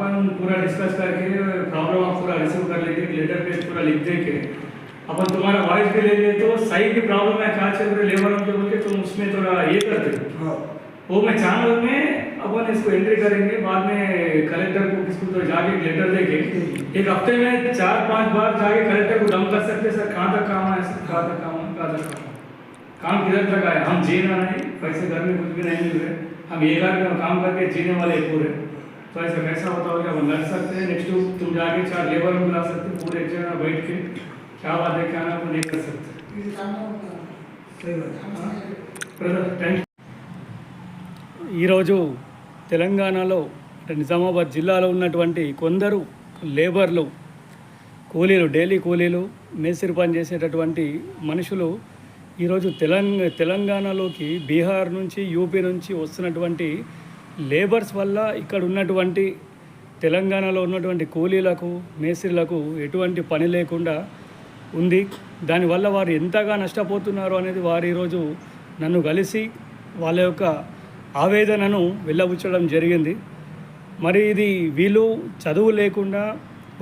अपन पूरा डिस्कस करके प्रॉब्लम आप पूरा रिसीव कर लेंगे लेटर पे पूरा लिख दे के अपन तुम्हारा वॉइस भी ले लिए तो सही की प्रॉब्लम है क्या चल रही लेबर के बोल के तुम उसमें थोड़ा ये करते हाँ। वो मैं चैनल में अपन इसको एंट्री करेंगे बाद में कलेक्टर को किसको तो जाके लेटर देके एक हफ़्ते में चार पाँच बार जाके कलेक्टर को डम कर सकते सर कहाँ तक काम है सर कहाँ तक काम है कहाँ तक काम? काम किधर तक आए हम जीना नहीं पैसे घर में कुछ भी नहीं मिल रहे। हम एक आदमी में काम करके जीने वाले हैं पूरे। तो ऐसा कैसा होता होगा हम लड़ सकते हैं नेक्स्ट तुम जाके चार लेबर में बुला सकते हैं पूरे एक जगह बैठ के क्या बात है क्या ना वो नहीं कर सकते सही बात है ब्रदर थैंक ఈరోజు తెలంగాణలో అంటే నిజామాబాద్ జిల్లాలో ఉన్నటువంటి కొందరు లేబర్లు కూలీలు డైలీ కూలీలు మేస్త్రి పని చేసేటటువంటి మనుషులు ఈరోజు తెలంగ తెలంగాణలోకి బీహార్ నుంచి యూపీ నుంచి వస్తున్నటువంటి లేబర్స్ వల్ల ఇక్కడ ఉన్నటువంటి తెలంగాణలో ఉన్నటువంటి కూలీలకు మేస్త్రీలకు ఎటువంటి పని లేకుండా ఉంది. దానివల్ల వారు ఎంతగా నష్టపోతున్నారు అనేది వారు ఈరోజు నన్ను కలిసి వాళ్ళ యొక్క ఆవేదనను వెళ్ళబుచ్చడం జరిగింది. మరి ఇది వీళ్ళు చదువు లేకుండా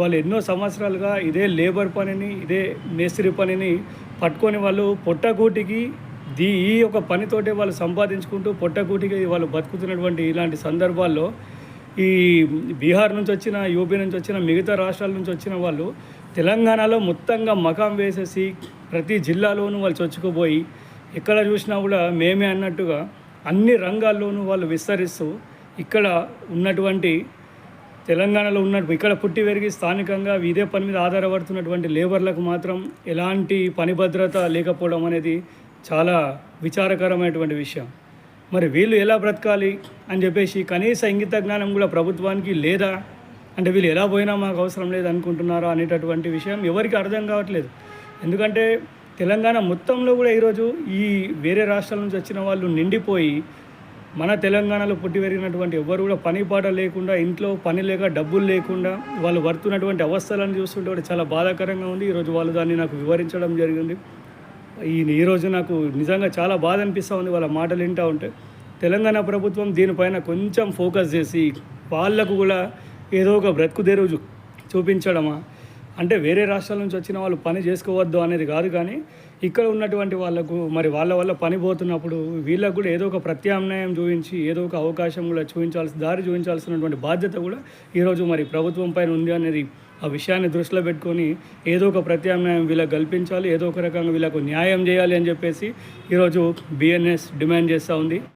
వాళ్ళు ఎన్నో సంవత్సరాలుగా ఇదే లేబర్ పనిని ఇదే మేస్త్రి పనిని పట్టుకొని వాళ్ళు పొట్టకూటికి దీ ఈ యొక్క పనితోటే వాళ్ళు సంపాదించుకుంటూ పొట్టకూటికి వాళ్ళు బతుకుతున్నటువంటి ఇలాంటి సందర్భాల్లో ఈ బీహార్ నుంచి వచ్చిన యూపీ నుంచి వచ్చిన మిగతా రాష్ట్రాల నుంచి వచ్చిన వాళ్ళు తెలంగాణలో మొత్తంగా మకాం వేసేసి ప్రతి జిల్లాలోనూ వాళ్ళు చొచ్చుకుపోయి ఎక్కడ చూసినా కూడా మేమే అన్నట్టుగా అన్ని రంగాల్లోనూ వాళ్ళు విస్తరిస్తూ ఇక్కడ ఉన్నటువంటి తెలంగాణలో ఉన్న ఇక్కడ పుట్టి పెరిగి స్థానికంగా ఇదే పని మీద ఆధారపడుతున్నటువంటి లేబర్లకు మాత్రం ఎలాంటి పని భద్రత లేకపోవడం అనేది చాలా విచారకరమైనటువంటి విషయం. మరి వీళ్ళు ఎలా బ్రతకాలి అని చెప్పేసి కనీస ఇంగిత జ్ఞానం కూడా ప్రభుత్వానికి లేదా? అంటే వీళ్ళు ఎలా పోయినా మాకు అవసరం లేదు అనుకుంటున్నారా అనేటటువంటి విషయం ఎవరికి అర్థం కావట్లేదు. ఎందుకంటే తెలంగాణ మొత్తంలో కూడా ఈరోజు ఈ వేరే రాష్ట్రాల నుంచి వచ్చిన వాళ్ళు నిండిపోయి మన తెలంగాణలో పుట్టి పెరిగినటువంటి ఎవరు కూడా పని పాట లేకుండా ఇంట్లో పని లేక డబ్బులు లేకుండా వాళ్ళు పడుతున్నటువంటి అవస్థలను చూస్తుంటే కూడా చాలా బాధాకరంగా ఉంది. ఈరోజు వాళ్ళు దాన్ని నాకు వివరించడం జరిగింది. ఈ ఈరోజు నాకు నిజంగా చాలా బాధ అనిపిస్తూ ఉంది వాళ్ళ మాటలు వింటూ ఉంటే తెలంగాణ ప్రభుత్వం దీనిపైన కొంచెం ఫోకస్ చేసి వాళ్ళకు కూడా ఏదో ఒక బ్రతుకు తెరువు చూపించడమా? అంటే వేరే రాష్ట్రాల నుంచి వచ్చిన వాళ్ళు పని చేసుకోవద్దు అనేది కాదు కానీ ఇక్కడ ఉన్నటువంటి వాళ్ళకు మరి వాళ్ళ వల్ల పని పోతున్నప్పుడు వీళ్ళకు కూడా ఏదో ఒక ప్రత్యామ్నాయం చూపించి ఏదో ఒక అవకాశం కూడా చూపించాల్సి దారి చూపించాల్సినటువంటి బాధ్యత కూడా ఈరోజు మరి ప్రభుత్వం పైన ఉంది అనేది ఆ విషయాన్ని దృష్టిలో పెట్టుకొని ఏదో ఒక ప్రత్యామ్నాయం వీళ్ళకి కల్పించాలి ఏదో ఒక రకంగా వీళ్ళకు న్యాయం చేయాలి అని చెప్పేసి ఈరోజు బిఎన్ఎస్ డిమాండ్ చేస్తూ ఉంది.